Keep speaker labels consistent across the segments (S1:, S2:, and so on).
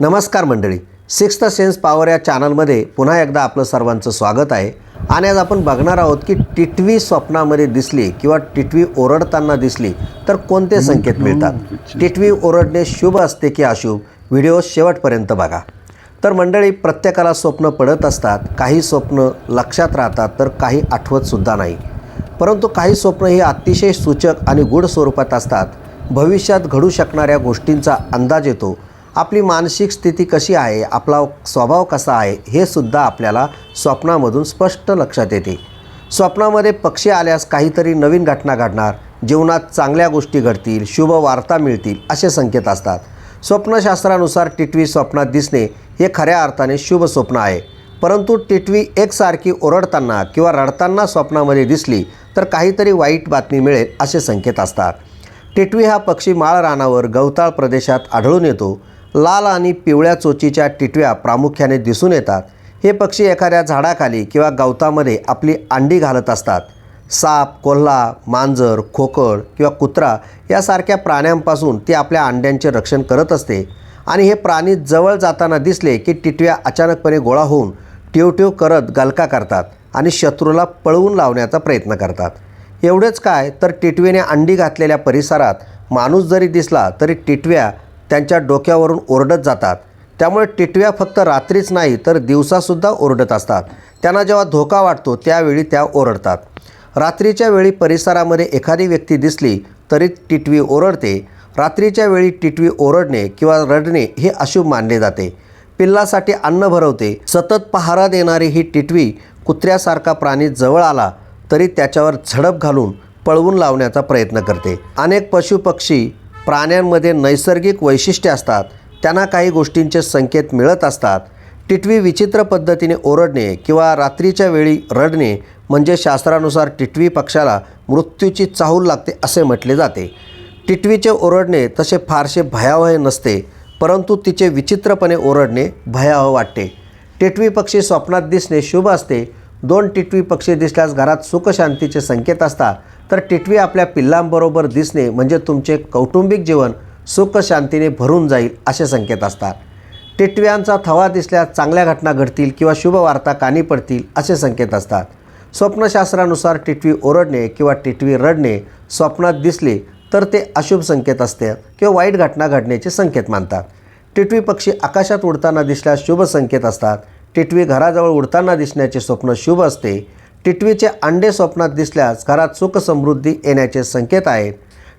S1: नमस्कार मंडळी. Sixth sense power या चॅनलमध्ये पुन्हा एकदा आपलं सर्वांचं स्वागत आहे. आणि आज आपण बघणार आहोत की टिटवी स्वप्नामध्ये दिसली किंवा टिटवी ओरडताना दिसली तर कोणते संकेत मिळतात? टिटवी ओरडणे शुभ असते की अशुभ? व्हिडिओ शेवटपर्यंत बघा. तर मंडळी प्रत्येकाला स्वप्न पडत असतात काही स्वप्न लक्षात राहतात तर काही आठवतसुद्धा नाही. परंतु काही स्वप्न ही अतिशय सूचक आणि गूढ स्वरूपात असतात. भविष्यात घडू शकणाऱ्या गोष्टींचा अंदाज येतो. आपली मानसिक स्थिती कशी आहे आपला स्वभाव कसा आहे हे सुद्धा आपल्याला स्वप्नामधून स्पष्ट लक्षात येते. स्वप्नामध्ये पक्षी आल्यास काहीतरी नवीन घटना घडणार जीवनात चांगल्या गोष्टी घडतील शुभ वार्ता मिळतील असे संकेत असतात. स्वप्नशास्त्रानुसार टिटवी स्वप्नात दिसणे हे खऱ्या अर्थाने शुभ स्वप्न आहे. परंतु टिटवी एकसारखी ओरडताना किंवा रडताना स्वप्नामध्ये दिसली तर काहीतरी वाईट बातमी मिळेल असे संकेत असतात. टिटवी हा पक्षी माळ रानावर गवताळ प्रदेशात आढळून येतो. लाल आणि पिवळ्या चोचीच्या टिटव्या प्रामुख्याने दिसून येतात. हे पक्षी एखाद्या झाडाखाली किंवा गवतामध्ये आपली अंडी घालत असतात. साप कोल्हा मांजर खोकड किंवा कुत्रा यासारख्या प्राण्यांपासून ती आपल्या अंड्यांचे रक्षण करत असते. आणि हे प्राणी जवळ जाताना दिसले की टिटव्या अचानकपणे गोळा होऊन टिवटिव करत गलका करतात आणि शत्रूला पळवून लावण्याचा प्रयत्न करतात. एवढेच काय तर टिटवीने अंडी घातलेल्या परिसरात माणूस जरी दिसला तरी टिटव्या त्यांच्या डोक्यावरून ओरडत जातात. त्यामुळे टिटव्या फक्त रात्रीच नाही तर दिवसासुद्धा ओरडत असतात. त्यांना जेव्हा धोका वाटतो त्यावेळी त्या ओरडतात. रात्रीच्या वेळी परिसरामध्ये एखादी व्यक्ती दिसली तरी टिटवी ओरडते. रात्रीच्या वेळी टिटवी ओरडणे किंवा रडणे हे अशुभ मानले जाते. पिल्लासाठी अन्न भरवते. सतत पहारा देणारी ही टिटवी कुत्र्यासारखा प्राणी जवळ आला तरी त्याच्यावर झडप घालून पळवून लावण्याचा प्रयत्न करते. अनेक पशुपक्षी प्राण्यांमध्ये नैसर्गिक वैशिष्ट्ये असतात. त्यांना काही गोष्टींचे संकेत मिळत असतात. टिटवी विचित्र पद्धतीने ओरडणे किंवा रात्रीच्या वेळी रडणे म्हणजे शास्त्रानुसार टिटवी पक्षाला मृत्यूची चाहूल लागते असे म्हटले जाते. टिटवीचे ओरडणे तसे फारसे भयावह नसते परंतु तिचे विचित्रपणे ओरडणे भयावह वाटते. टिटवी पक्षी स्वप्नात दिसणे शुभ असते. दोन टिटवी पक्षी दिसल्यास घरात सुखशांतीचे संकेत असतात. तर टिटवी आपल्या पिल्लांबरोबर दिसणे म्हणजे तुमचे कौटुंबिक जीवन सुख शांतीने भरून जाईल असे संकेत असतात. टिटव्यांचा थवा दिसल्यास चांगल्या घटना घडतील किंवा शुभवार्ता कानी पडतील असे संकेत असतात. स्वप्नशास्त्रानुसार टिटवी ओरडणे किंवा टिटवी रडणे स्वप्नात दिसले तर ते अशुभ संकेत असते किंवा वाईट घटना घडण्याचे संकेत मानतात. टिटवी पक्षी आकाशात उडताना दिसल्यास शुभ संकेत असतात. टिटवी घराजवळ उडताना दिसण्याचे स्वप्न शुभ असते. टिटवीचे अंडे स्वप्नात दिसल्यास घरात सुख समृद्धी येण्याचे संकेत आहेत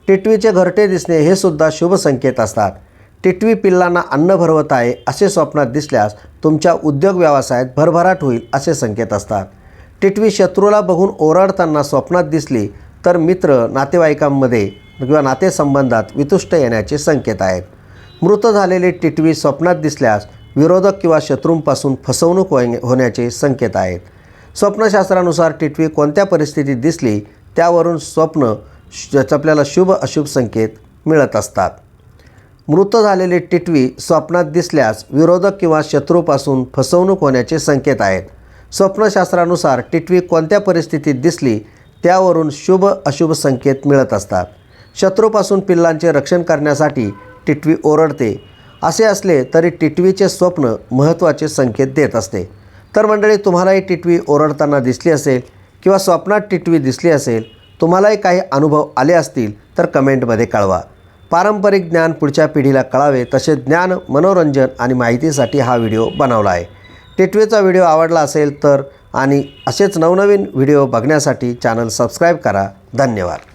S1: टिटवीचे घरटे दिसणे हे सुद्धा शुभ संकेत असतात. टिटवी पिल्लांना अन्न भरवत आहे असे स्वप्नात दिसल्यास तुमच्या उद्योग व्यवसायात भरभराट होईल असे संकेत असतात. टिटवी शत्रूला बघून ओरडताना स्वप्नात दिसली तर मित्र नातेवाईकांमध्ये किंवा नातेसंबंधात वितुष्ट येण्याचे संकेत आहेत. मृत झालेले टिटवी स्वप्नात दिसल्यास विरोधक किंवा शत्रूंपासून फसवणूक होण्याचे संकेत आहेत. स्वप्नशास्त्रानुसार टिटवी कोणत्या परिस्थितीत दिसली त्यावरून स्वप्न श- आपल्याला शुभ अशुभ संकेत मिळत असतात. मृत झालेले टिटवी स्वप्नात दिसल्यास विरोधक किंवा शत्रूपासून फसवणूक होण्याचे संकेत आहेत. स्वप्नशास्त्रानुसार टिटवी कोणत्या परिस्थितीत दिसली त्यावरून शुभ अशुभ संकेत मिळत असतात. शत्रूपासून पिल्लांचे रक्षण करण्यासाठी टिटवी ओरडते. असे असले तरी टिटवीचे स्वप्न महत्त्वाचे संकेत देत असते. तर मंडळी तुम्हालाही टिटवी ओरडताना दिसली असेल किंवा स्वप्नात टिटवी दिसली असेल तुम्हालाही काही अनुभव आले असतील तर कमेंटमध्ये कळवा. पारंपरिक ज्ञान पुढच्या पिढीला कळावे तसे ज्ञान मनोरंजन आणि माहितीसाठी हा व्हिडिओ बनवला आहे. टिटवीचा व्हिडिओ आवडला असेल तर आणि असेच नवनवीन व्हिडिओ बघण्यासाठी चॅनल सबस्क्राईब करा. धन्यवाद.